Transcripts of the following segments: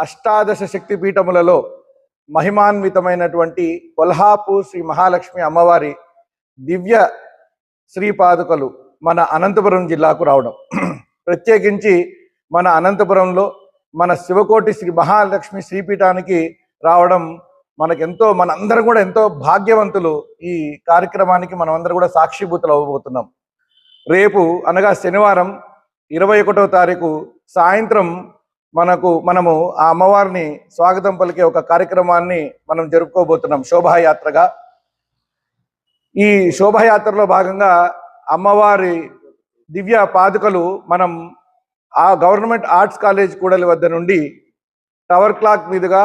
అష్టాదశ శక్తి పీఠములలో మహిమాన్వితమైనటువంటి కొల్హాపూర్ శ్రీ మహాలక్ష్మి అమ్మవారి దివ్య శ్రీపాదుకలు మన అనంతపురం జిల్లాకు రావడం. ప్రత్యేకించి మన అనంతపురంలో మన శివకోటి శ్రీ మహాలక్ష్మి శ్రీపీఠానికి రావడం మనకెంతో మనందరం కూడా ఎంతో భాగ్యవంతులు. ఈ కార్యక్రమానికి మనమందరం కూడా సాక్షిభూతులు అవ్వబోతున్నాం. రేపు అనగా శనివారం ఇరవై ఒకటో తారీఖు సాయంత్రం మనకు మనము ఆ అమ్మవారిని స్వాగతం పలికే ఒక కార్యక్రమాన్ని మనం జరుపుకోబోతున్నాం శోభాయాత్రగా. ఈ శోభాయాత్రలో భాగంగా అమ్మవారి దివ్య పాదుకలు మనం ఆ గవర్నమెంట్ ఆర్ట్స్ కాలేజ్ కూడలి వద్ద నుండి టవర్ క్లాక్ మీదుగా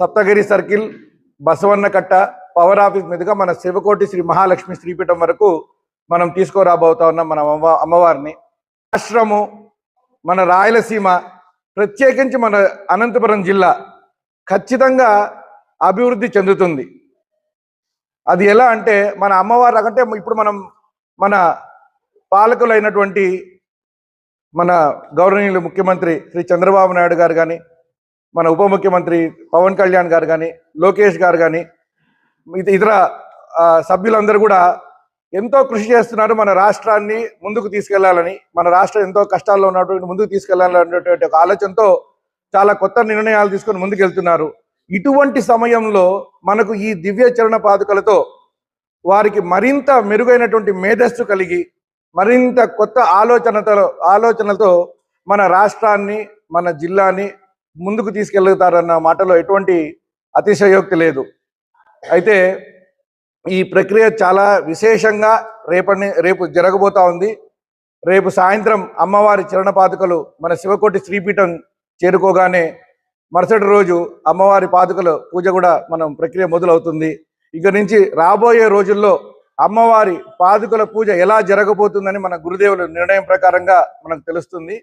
సప్తగిరి సర్కిల్ బసవన్న కట్ట పవర్ ఆఫీస్ మీదుగా మన శివకోటి శ్రీ మహాలక్ష్మి శ్రీపీఠం వరకు మనం తీసుకురాబోతా ఉన్నాం మన అమ్మ అమ్మవారిని. రాష్ట్రము మన రాయలసీమ ప్రత్యేకించి మన అనంతపురం జిల్లా ఖచ్చితంగా అభివృద్ధి చెందుతుంది. అది ఎలా అంటే మన అమ్మవారు అంటే ఇప్పుడు మనం మన పాలకులైనటువంటి మన గౌరవనీయులు ముఖ్యమంత్రి శ్రీ చంద్రబాబు నాయుడు గారు కానీ మన ఉప ముఖ్యమంత్రి పవన్ కళ్యాణ్ గారు కానీ లోకేష్ గారు కానీ ఇతర సభ్యులందరూ కూడా ఎంతో కృషి చేస్తున్నారు మన రాష్ట్రాన్ని ముందుకు తీసుకెళ్ళాలని మన రాష్ట్రం ఎంతో కష్టాల్లో ఉన్నటువంటి ముందుకు తీసుకెళ్ళాలనేటువంటి ఒక ఆలోచనతో చాలా కొత్త నిర్ణయాలు తీసుకొని ముందుకెళ్తున్నారు. ఇటువంటి సమయంలో మనకు ఈ దివ్య చరణ పాదుకలతో వారికి మరింత మెరుగైనటువంటి మేధస్సు కలిగి మరింత కొత్త ఆలోచనతో ఆలోచనలతో మన రాష్ట్రాన్ని మన జిల్లాని ముందుకు తీసుకెళ్తారన్న మాటలో ఎటువంటి అతిశయోక్తి లేదు. అయితే ఈ ప్రక్రియ చాలా విశేషంగా రేపటి రేపు జరగబోతా ఉంది. రేపు సాయంత్రం అమ్మవారి చరణ పాదుకలు మన శివకోటి శ్రీపీఠం చేరుకోగానే మరుసటి రోజు అమ్మవారి పాదుకల పూజ కూడా మనం ప్రక్రియ మొదలవుతుంది. ఇక నుంచి రాబోయే రోజుల్లో అమ్మవారి పాదుకల పూజ ఎలా జరగబోతుందని మన గురుదేవుల నిర్ణయం ప్రకారంగా మనకు తెలుస్తుంది.